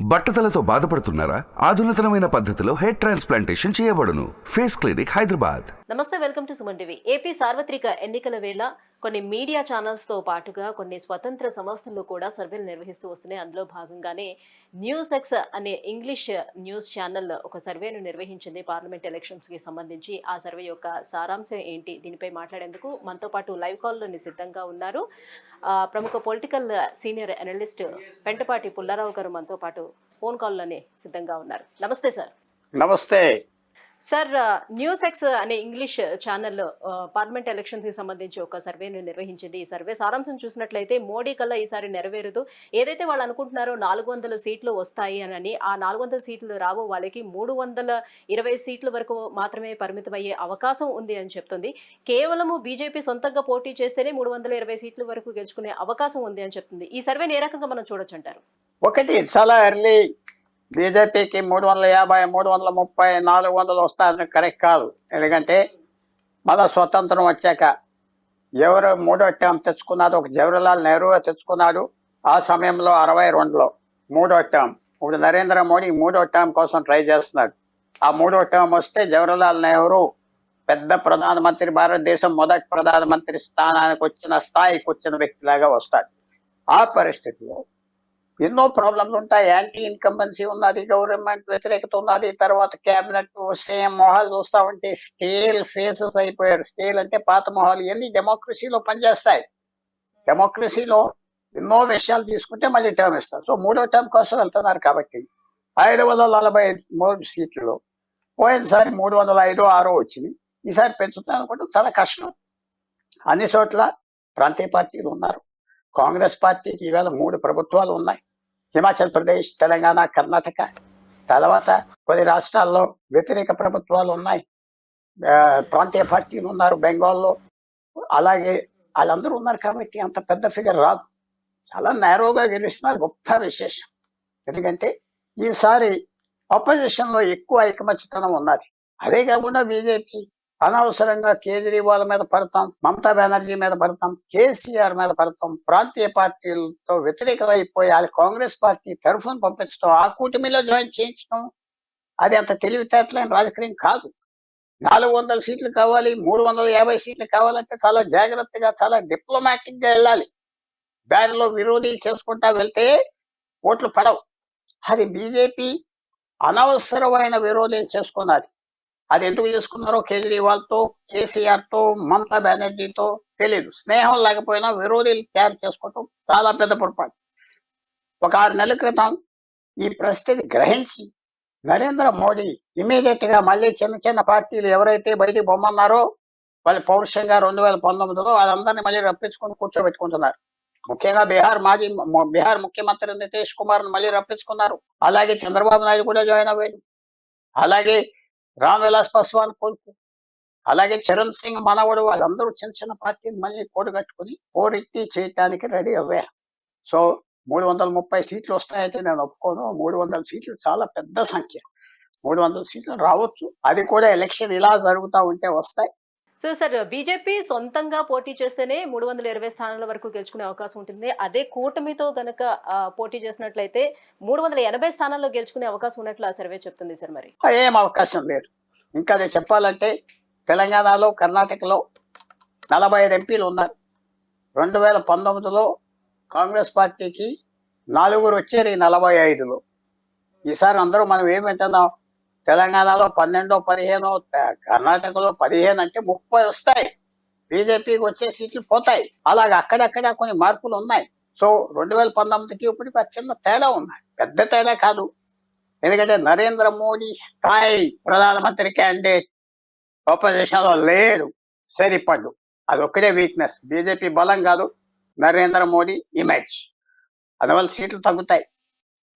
బట్టతలతో బాధపడుతున్నారా? ఆధునితనమైన పద్ధతిలో హెయిర్ ట్రాన్స్ప్లాంటేషన్ చేయబడును. Face clinic Hyderabad. నమస్తే welcome to Suman TV. AP సార్వత్రిక ఎన్నికల వేళ కొన్ని మీడియా ఛానల్స్తో పాటుగా కొన్ని స్వతంత్ర సంస్థలు కూడా సర్వేలు నిర్వహిస్తూ వస్తున్నాయి. అందులో భాగంగానే న్యూస్ ఎక్స్ అనే ఇంగ్లీష్ న్యూస్ ఛానల్ ఒక సర్వేను నిర్వహించింది పార్లమెంట్ ఎలక్షన్స్కి సంబంధించి. ఆ సర్వే యొక్క సారాంశం ఏంటి? దీనిపై మాట్లాడేందుకు మనతో పాటు లైవ్ కాల్లోని సిద్ధంగా ఉన్నారు. ప్రముఖ political senior analyst Pentapati Pullarao గారు మనతో పాటు ఫోన్ కాల్లోనే సిద్ధంగా ఉన్నారు. నమస్తే సార్. నమస్తే. సార్ న్యూస్ ఎక్స్ అనే ఇంగ్లీష్ ఛానల్ పార్లమెంట్ ఎలక్షన్స్కి సంబంధించి ఒక సర్వేను నిర్వహించింది. ఈ సర్వే సారాంశం చూసినట్లయితే మోడీ కల్లా ఈసారి నెరవేరదు ఏదైతే వాళ్ళు అనుకుంటున్నారో నాలుగు వందల సీట్లు వస్తాయి అని ఆ నాలుగు వందల సీట్లు రావో వాళ్ళకి మూడు వందల ఇరవై సీట్ల వరకు మాత్రమే పరిమితమయ్యే అవకాశం ఉంది అని చెప్తుంది. కేవలము బీజేపీ సొంతంగా పోటీ చేస్తేనే మూడు వందల ఇరవై సీట్ల వరకు గెలుచుకునే అవకాశం ఉంది అని చెప్తుంది. ఈ సర్వేని ఏ రకంగా మనం చూడొచ్చు అంటారు? ఒకటి చాలా ఎర్లీ బీజేపీకి మూడు వందల యాభై మూడు వందల ముప్పై నాలుగు వందలు వస్తాయని కరెక్ట్ కాదు. ఎందుకంటే మన స్వతంత్రం వచ్చాక ఎవరు మూడో టర్మ్ తెచ్చుకున్నారు ఒక జవహర్లాల్ నెహ్రూ తెచ్చుకున్నాడు ఆ సమయంలో అరవై రెండులో మూడో టర్మ్. ఇప్పుడు నరేంద్ర మోడీ మూడో టర్మ్ కోసం ట్రై చేస్తున్నాడు. ఆ మూడో టర్మ్ వస్తే జవహర్లాల్ నెహ్రూ పెద్ద ప్రధానమంత్రి భారతదేశం మొదటి ప్రధానమంత్రి స్థానానికి వచ్చిన స్థాయికి వచ్చిన వ్యక్తిలాగా వస్తాడు. ఆ పరిస్థితిలో ఎన్నో ప్రాబ్లమ్స్ ఉంటాయి. యాంటీ ఇన్కంబెన్సీ ఉన్నది గవర్నమెంట్ వ్యతిరేకత ఉన్నది తర్వాత క్యాబినెట్ సేమ్ మొహాలు చూస్తా ఉంటే స్టేల్ ఫేసెస్ అయిపోయారు. స్టేల్ అంటే పాత మొహాలు. ఇవన్నీ డెమోక్రసీలో పనిచేస్తాయి. డెమోక్రసీలో ఎన్నో విషయాలు తీసుకుంటే మళ్ళీ టర్మ్ ఇస్తారు. సో మూడో టర్మ్ కోసం వెళ్తున్నారు కాబట్టి ఐదు వందల నలభై మూడు సీట్లు. పోయినసారి మూడు వందల ఐదు ఆరో వచ్చింది. ఈసారి పెంచుతాను అనుకుంటే చాలా కష్టం. అన్ని చోట్ల ప్రాంతీయ పార్టీలు ఉన్నారు. కాంగ్రెస్ పార్టీకి ఈవేళ మూడు ప్రభుత్వాలు ఉన్నాయి. హిమాచల్ ప్రదేశ్ తెలంగాణ కర్ణాటక తర్వాత కొన్ని రాష్ట్రాల్లో వ్యతిరేక ప్రభుత్వాలు ఉన్నాయి. ప్రాంతీయ పార్టీలు ఉన్నారు బెంగాల్లో. అలాగే వాళ్ళందరూ ఉన్నారు కాబట్టి అంత పెద్ద ఫిగర్ రాదు. చాలా నేరోగా గెలుస్తున్నారు గొప్ప విశేషం. ఎందుకంటే ఈసారి ఆపోజిషన్లో ఎక్కువ ఐకమత్యతనం ఉన్నది. అదే కాకుండా బీజేపీ అనవసరంగా కేజ్రీవాల్ మీద పడతాం మమతా బెనర్జీ మీద పడతాం కేసీఆర్ మీద పడతాం ప్రాంతీయ పార్టీలతో వ్యతిరేకమైపోయి వాళ్ళ కాంగ్రెస్ పార్టీ తరఫున పంపించడం ఆ కూటమిలో జాయిన్ చేయించడం అది అంత తెలివితేటలైన రాజకీయం కాదు. నాలుగు వందల సీట్లు కావాలి మూడు వందల యాభై సీట్లు కావాలంటే చాలా జాగ్రత్తగా చాలా డిప్లొమాటిక్గా వెళ్ళాలి. దారిలో విరోధి చేసుకుంటా వెళ్తే ఓట్లు పడవు. అది బీజేపీ అనవసరమైన విరోధం చేసుకున్నది. అది ఎందుకు చేసుకున్నారో కేజ్రీవాల్తో కేసీఆర్తో మమతా బెనర్జీతో తెలియదు స్నేహం లేకపోయినా విరోధులు తయారు చేసుకోవటం చాలా పెద్ద పొరపాటు. ఒక ఆరు నెలల క్రితం ఈ పరిస్థితి గ్రహించి నరేంద్ర మోడీ ఇమీడియట్గా మళ్ళీ చిన్న చిన్న పార్టీలు ఎవరైతే బయటికి పొమ్మన్నారో వాళ్ళు పౌరుషంగా రెండు వేల పంతొమ్మిదిలో వాళ్ళందరినీ మళ్ళీ రప్పించుకొని కూర్చోబెట్టుకుంటున్నారు. ముఖ్యంగా బీహార్ మాజీ బీహార్ ముఖ్యమంత్రి నితీష్ కుమార్ మళ్ళీ రప్పించుకున్నారు. అలాగే చంద్రబాబు నాయుడు కూడా జాయిన్ అయ్యాడు అలాగే రామ్ విలాస్ పాస్వాన్ కొడుకు. అలాగే చరణ్ సింగ్ మనవడు వాళ్ళందరూ చిన్న చిన్న పార్టీని మళ్ళీ కూడగట్టుకుని పోరెత్తి చేయటానికి రెడీ అవ్వారు సో మూడు వందల ముప్పై సీట్లు వస్తాయంటే నేను ఒప్పుకోను. మూడు వందల సీట్లు చాలా పెద్ద సంఖ్య. మూడు వందల సీట్లు రావచ్చు. అది కూడా ఎలక్షన్ ఇలా జరుగుతూ ఉంటే వస్తాయి. సో సార్ బీజేపీ సొంతంగా పోటీ చేస్తేనే మూడు వందల ఇరవై స్థానాల వరకు గెలుచుకునే అవకాశం ఉంటుంది. అదే కూటమితో గనక పోటీ చేసినట్లయితే మూడు వందల ఎనభై స్థానాల్లో గెలుచుకునే అవకాశం ఉన్నట్లు ఆ సర్వే చెప్తుంది సార్ మరి. ఏం అవకాశం లేదు. ఇంకా నేను చెప్పాలంటే తెలంగాణలో కర్ణాటకలో నలభై ఐదు ఎంపీలు ఉన్నారు. రెండు వేల పంతొమ్మిదిలో కాంగ్రెస్ పార్టీకి నాలుగురు వచ్చారు ఈ నలభై ఐదులో. ఈసారి అందరూ మనం ఏమంటున్నాం తెలంగాణలో పన్నెండో పదిహేనో కర్ణాటకలో పదిహేను అంటే ముప్పై వస్తాయి. బీజేపీకి వచ్చే సీట్లు పోతాయి. అలాగే అక్కడక్కడ కొన్ని మార్పులు ఉన్నాయి. సో రెండు వేల పంతొమ్మిదికి ఇప్పటికి చిన్న తేడా ఉన్నాయి పెద్ద తేడా కాదు. ఎందుకంటే నరేంద్ర మోడీ స్థాయి ప్రధానమంత్రి క్యాండిడేట్ ఆపోజిషన్లో లేడు. సరిపడ్డు. అది ఒక్కడే వీక్నెస్ బీజేపీ బలం కాదు. నరేంద్ర మోడీ ఇమేజ్ అందువల్ల సీట్లు తగ్గుతాయి.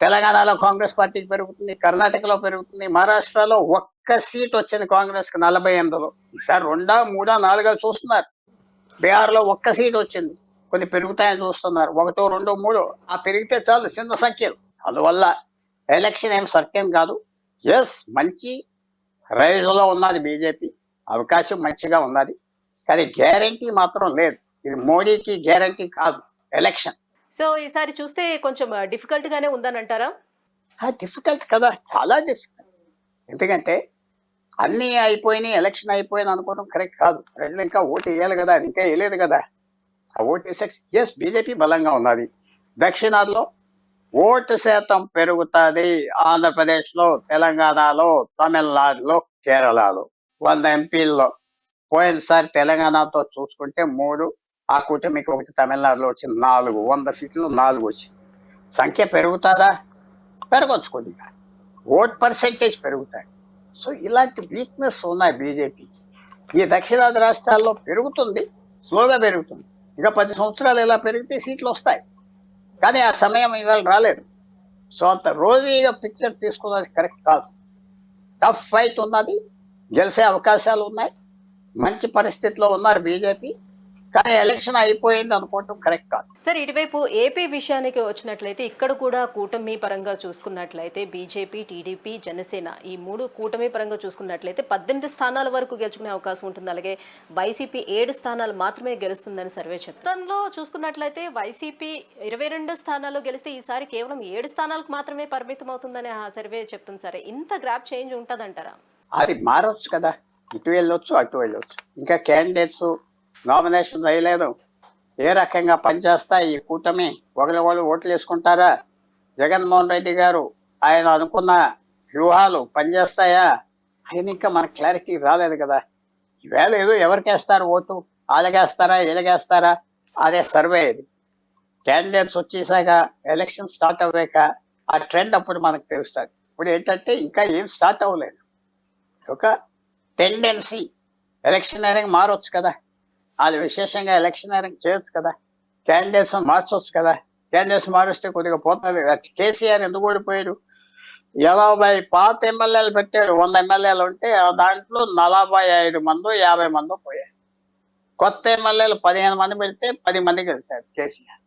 తెలంగాణలో కాంగ్రెస్ పార్టీకి పెరుగుతుంది కర్ణాటకలో పెరుగుతుంది మహారాష్ట్రలో ఒక్క సీట్ వచ్చింది కాంగ్రెస్కి నలభై ఎనిమిదిలో. ఈసారి రెండా మూడా నాలుగో చూస్తున్నారు. బీహార్లో ఒక్క సీట్ వచ్చింది. కొన్ని పెరుగుతాయని చూస్తున్నారు. ఒకటో రెండో మూడో. ఆ పెరిగితే చాలు చిన్న సంఖ్యలు. అందువల్ల ఎలక్షన్ ఏం సత్యం కాదు. ఎస్ మంచి రైజ్లో ఉన్నది బీజేపీ. అవకాశం మంచిగా ఉన్నది. కానీ గ్యారంటీ మాత్రం లేదు. ఇది మోడీకి గ్యారంటీ కాదు. ఎలక్షన్. సో ఈసారి చూస్తే కొంచెం డిఫికల్ట్ గానే ఉందని అంటారా డిఫికల్ట్ కదా చాలా డిఫికల్ట్. ఎందుకంటే అన్నీ అయిపోయినాయి ఎలక్షన్ అయిపోయింది అనుకోవడం కరెక్ట్ కాదు. ప్రజలు ఇంకా ఓటు వేయాలి కదా ఇంకా వేయలేదు కదా. ఆ ఓటు వేసే ఎస్ బీజేపీ బలంగా ఉన్నది. దక్షిణాదిలో ఓటు శాతం పెరుగుతుంది. ఆంధ్రప్రదేశ్లో తెలంగాణలో తమిళనాడులో కేరళలో. వంద ఎంపీల్లో. పోయినసారి తెలంగాణతో చూసుకుంటే మూడు ఆ కూటమికి ఒకటి తమిళనాడులో వచ్చింది నాలుగు వంద సీట్లు నాలుగు వచ్చింది. సంఖ్య పెరుగుతుందా? పెరగచ్చు కొద్దిగా ఓట్ పర్సెంటేజ్ పెరుగుతాయి. సో ఇలాంటి వీక్నెస్ ఉన్నాయి బీజేపీ ఈ దక్షిణాది రాష్ట్రాల్లో పెరుగుతుంది స్లోగా పెరుగుతుంది. ఇక పది సంవత్సరాలు ఇలా పెరిగితే సీట్లు వస్తాయి. కానీ ఆ సమయం ఇవాళ రాలేదు. సో అంత రోజీగా పిక్చర్ తీసుకున్నది కరెక్ట్ కాదు. టఫ్ ఫైట్ ఉన్నది గెలిచే అవకాశాలు ఉన్నాయి. మంచి పరిస్థితిలో ఉన్నారు బీజేపీ. కానీ ఎలక్షన్ అయిపోయింది అనుకోవటం కరెక్ట్ కాదు. సార్ ఇటువైపు ఏపీ విషయానికి వచ్చినట్లయితే ఇక్కడ కూడా కూటమి పరంగా చూసుకున్నట్లయితే బీజేపీ టీడీపీ జనసేన ఈ మూడు కూటమి పరంగా చూసుకున్నట్లయితే పద్దెనిమిది స్థానాల వరకు గెలుచుకునే అవకాశం ఉంటుంది. అలాగే వైసీపీ ఏడు స్థానాలు మాత్రమే గెలుస్తుందని సర్వే చెప్తాంలో చూసుకున్నట్లయితే వైసీపీ ఇరవై రెండు స్థానాల్లో గెలిస్తే ఈసారి కేవలం ఏడు స్థానాలకు మాత్రమే పరిమితం అవుతుందని ఆ సర్వే చెప్తుంది సరే. ఇంత గ్రాప్ చేంజ్ ఉంటుందంటారా? అది మారొచ్చు కదా. ఇటు వెళ్ళొచ్చు అటు వెళ్ళొచ్చు. ఇంకా క్యాండిడేట్స్ నామినేషన్ వేయలేరు. ఏ రకంగా పనిచేస్తాయి ఈ కూటమి? ఒకరి వాళ్ళు ఓట్లు వేసుకుంటారా? జగన్మోహన్ రెడ్డి గారు ఆయన అనుకున్న వ్యూహాలు పనిచేస్తాయా? ఆయన ఇంకా మనకు క్లారిటీ రాలేదు కదా. ఈవేళ ఏదో ఎవరికేస్తారు ఓటు? వాళ్ళకేస్తారా వీళ్ళకేస్తారా అదే సర్వే ఇది. క్యాండిడేట్స్ వచ్చేసాక ఎలక్షన్ స్టార్ట్ అవ్వాక ఆ ట్రెండ్ అప్పుడు మనకు తెలుస్తుంది. ఇప్పుడు ఏంటంటే ఇంకా ఏం స్టార్ట్ అవ్వలేదు. ఒక టెండెన్సీ ఎలక్షన్ అనేది మారొచ్చు కదా. వాళ్ళు విశేషంగా ఎలక్షనరింగ్ చేయొచ్చు కదా. క్యాండిడేట్స్ మార్చొచ్చు కదా. క్యాండిడేట్స్ మారుస్తే కొద్దిగా పోతుంది కేసీఆర్ ఎందుకు ఓడిపోయారు ఎనభై పాత ఎమ్మెల్యేలు పెట్టాడు. వంద ఎమ్మెల్యేలు ఉంటే ఆ దాంట్లో నలభై ఐదు మంది యాభై మంది పోయారు. కొత్త ఎమ్మెల్యేలు పదిహేను మంది పెడితే పది మంది గెలిచారు కేసీఆర్.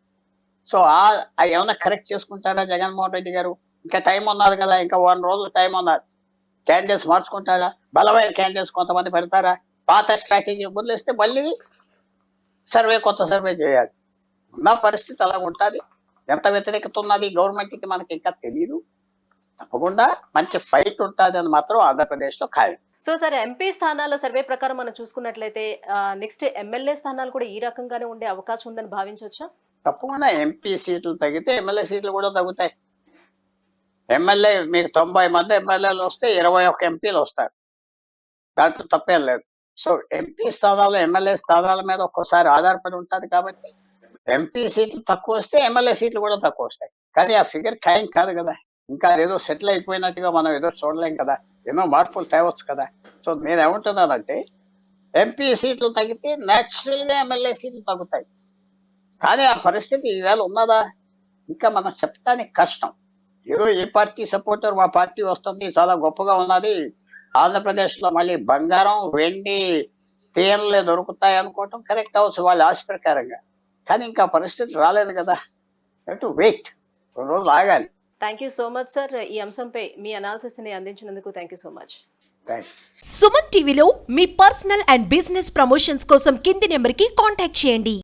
సో ఆ ఆ ఏమైనా కరెక్ట్ చేసుకుంటారా జగన్మోహన్ రెడ్డి గారు? ఇంకా టైం ఉన్నారు కదా. ఇంకా వన్ రోజులు టైం ఉన్నారు క్యాండిడేట్స్ మార్చుకుంటారా? బలమైన క్యాండిడేట్స్ కొంతమంది పెడతారా? పాత స్ట్రాటజీ వదిలేస్తే మళ్ళీ సర్వే కొత్త సర్వే చేయాలి. ఉన్న పరిస్థితి అలా ఉంటుంది. ఎంత వ్యతిరేకత ఉన్నది గవర్నమెంట్కి మనకి ఇంకా తెలియదు తప్పకుండా మంచి ఫైట్ ఉంటుంది అని మాత్రం ఆంధ్రప్రదేశ్లో ఖాయం. సో సార్ ఎంపీ స్థానాల సర్వే ప్రకారం మనం చూసుకున్నట్లయితే నెక్స్ట్ ఎమ్మెల్యే స్థానాలు కూడా ఈ రకంగానే ఉండే అవకాశం ఉందని భావించవచ్చా? తప్పకుండా ఎంపీ సీట్లు తగ్గితే ఎమ్మెల్యే సీట్లు కూడా తగ్గుతాయి. ఎమ్మెల్యే మీకు తొంభై మంది ఎమ్మెల్యేలు వస్తే ఇరవై ఒక్క ఎంపీలు వస్తారు. దాంట్లో తప్పేం లేదు. సో ఎంపీ స్థానాలు ఎమ్మెల్యే స్థానాల మీద ఒక్కోసారి ఆధారపడి ఉంటుంది కాబట్టి ఎంపీ సీట్లు తక్కువ వస్తే ఎమ్మెల్యే సీట్లు కూడా తక్కువ వస్తాయి. కానీ ఆ ఫిగర్ ఖాయం కాదు కదా. ఇంకా ఏదో సెటిల్ అయిపోయినట్టుగా మనం ఏదో చూడలేం కదా. ఎన్నో మార్పులు తేవచ్చు కదా. సో నేను ఏమంటున్నానంటే ఎంపీ సీట్లు తగ్గితే న్యాచురల్గా ఎమ్మెల్యే సీట్లు తగ్గుతాయి. కానీ ఆ పరిస్థితి ఈవేళ ఉన్నదా? ఇంకా మనం చెప్పడానికి కష్టం. ఏదో ఏ పార్టీ సపోర్టర్ మా పార్టీ వస్తుంది చాలా గొప్పగా ఉన్నది ఆంధ్రప్రదేశ్లో మళ్ళీ బంగారం వెండి తేనెలే దొరుకుతాయి అనుకోవటం కరెక్ట్ అవ్వచ్చు వాళ్ళ ఆశ ప్రకారంగా. కానీ ఇంకా పరిస్థితి రాలేదు కదా. టు వెయిట్ రెండు రోజులు ఆగాలి. Thank you so much sir ఈ అంశంపై మీ అనాలిసిస్ని అందించినందుకు thank you so much Suman టీవీలో మీ పర్సనల్ అండ్ బిజినెస్ ప్రమోషన్స్ కోసం కింది నెంబర్కి కాంటాక్ట్ చేయండి.